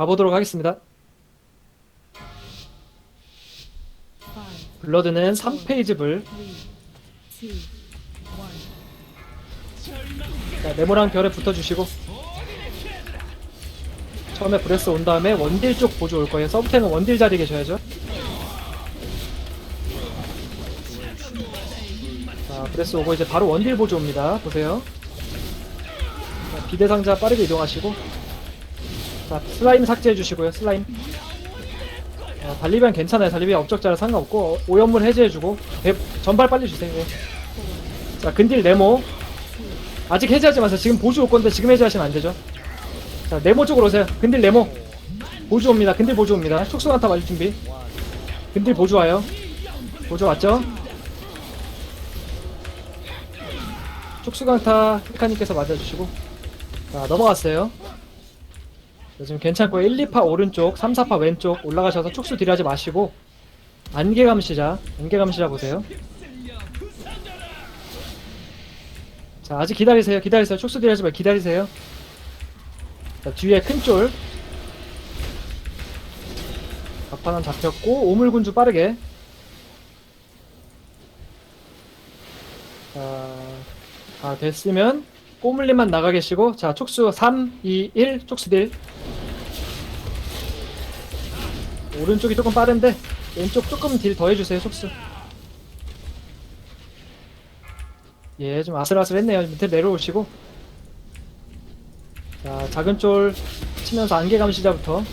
가보도록 하겠습니다. 블러드는 3페이지 불. 자, 네모랑 별에 붙어주시고. 처음에 브레스 온 다음에 원딜 쪽 보조 올 거예요. 서브탱은 원딜 자리에 계셔야죠. 자, 브레스 오고 이제 바로 원딜 보조 옵니다. 보세요. 자, 비대상자 빠르게 이동하시고. 자, 슬라임 삭제해 주시고요. 슬라임. 어, 달리비안 괜찮아요. 달리비안 업적자라 상관없고 어, 오염물 해제해주고 배- 전발 빨리 주세요. 예. 자 근딜 네모 아직 해제하지 마세요. 지금 보조 올 건데 지금 해제하시면 안 되죠. 자 네모 쪽으로 오세요. 근딜 네모 보조 옵니다. 근딜 보조 옵니다. 촉수 한타 맞을 준비. 근딜 보조 와요. 보조 왔죠? 촉수 강타 힐카님께서 맞아주시고 자 넘어갔어요. 자, 지금 괜찮고요. 1, 2파 오른쪽, 3, 4파 왼쪽 올라가셔서 촉수 딜하지 마시고 안개 감시자, 안개 감시자 보세요. 자, 아직 기다리세요. 기다리세요. 촉수 딜하지 말고 기다리세요. 자, 뒤에 큰 쫄. 갑판은 잡혔고 오물군주 빠르게. 자, 다 됐으면 꼬물림만 나가 계시고 자, 촉수 3, 2, 1 촉수 딜. 오른쪽이 조금 빠른데 왼쪽 조금 딜 더 해주세요 촉수. 예 좀 아슬아슬했네요. 밑에 내려오시고. 자 작은 쫄 치면서 안개 감 시자부터.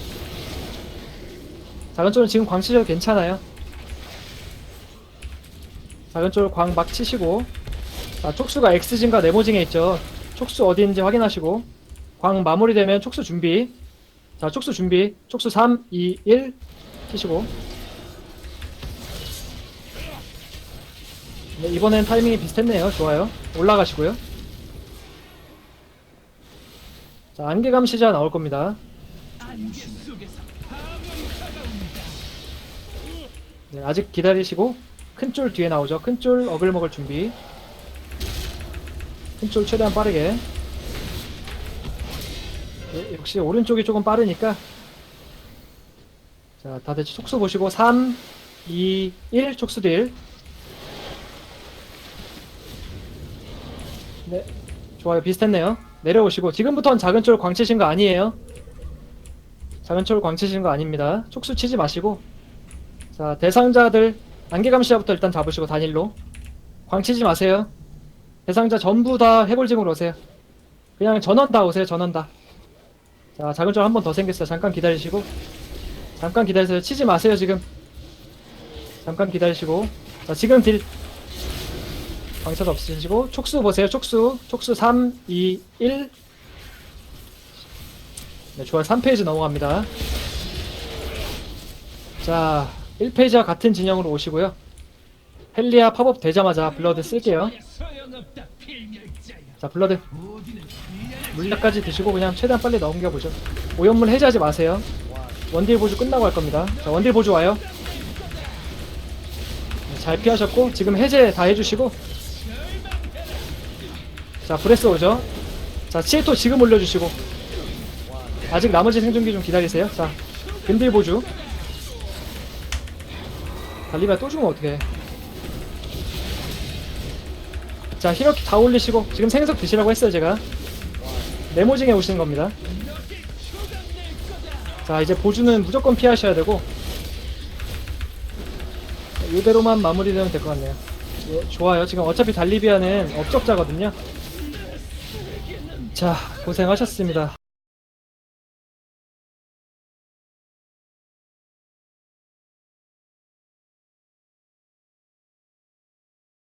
작은 쫄은 지금 광 치셔도 괜찮아요. 작은 쫄 광 막 치시고. 자 촉수가 X진과 네모징에 있죠. 촉수 어디 있는지 확인하시고. 광 마무리되면 촉수 준비. 자 촉수 준비. 촉수 3 2 1 키시고. 네, 이번엔 타이밍이 비슷했네요. 좋아요. 올라가시고요. 자 안개 감 시자 나올 겁니다. 네, 아직 기다리시고 큰 쫄 뒤에 나오죠. 큰 쫄 어글 먹을 준비. 큰 쫄 최대한 빠르게. 네, 역시 오른쪽이 조금 빠르니까 자, 다들 촉수 보시고 3, 2, 1 촉수 딜. 네, 좋아요. 비슷했네요. 내려오시고 지금부터는 작은 쫄 광치신 거 아니에요. 작은 쫄 광치신 거 아닙니다. 촉수 치지 마시고 자, 대상자들 안개 감시자부터 일단 잡으시고 단일로 광치지 마세요. 대상자 전부 다 해골징으로 오세요. 그냥 전원 다 오세요. 전원 다. 자, 작은 쫄 한 번 더 생겼어요. 잠깐 기다리시고 잠깐 기다리세요. 치지 마세요, 지금. 잠깐 기다리시고. 자, 지금 딜. 방차도 없으시고. 촉수 보세요, 촉수. 촉수 3, 2, 1. 네, 좋아요. 3페이지 넘어갑니다. 자, 1페이지와 같은 진영으로 오시고요. 헬리아 팝업 되자마자 블러드 쓸게요. 자, 블러드. 물약까지 드시고 그냥 최대한 빨리 넘겨보죠. 오염물 해제하지 마세요. 원딜 보조 끝나고 할 겁니다. 자, 원딜 보조 와요. 네, 잘 피하셨고, 지금 해제 다 해주시고. 자, 브레스 오죠. 자, 치에토 지금 올려주시고. 아직 나머지 생존기 좀 기다리세요. 자, 근딜 보조. 달리바 또 죽으면 어떡해. 자, 히로키 다 올리시고, 지금 생석 드시라고 했어요, 제가. 네모징에 오시는 겁니다. 자 이제 보주는 무조건 피하셔야 되고 이대로만 마무리되면 될 것 같네요. 예, 좋아요. 지금 어차피 달리비아는 업적자거든요. 자 고생하셨습니다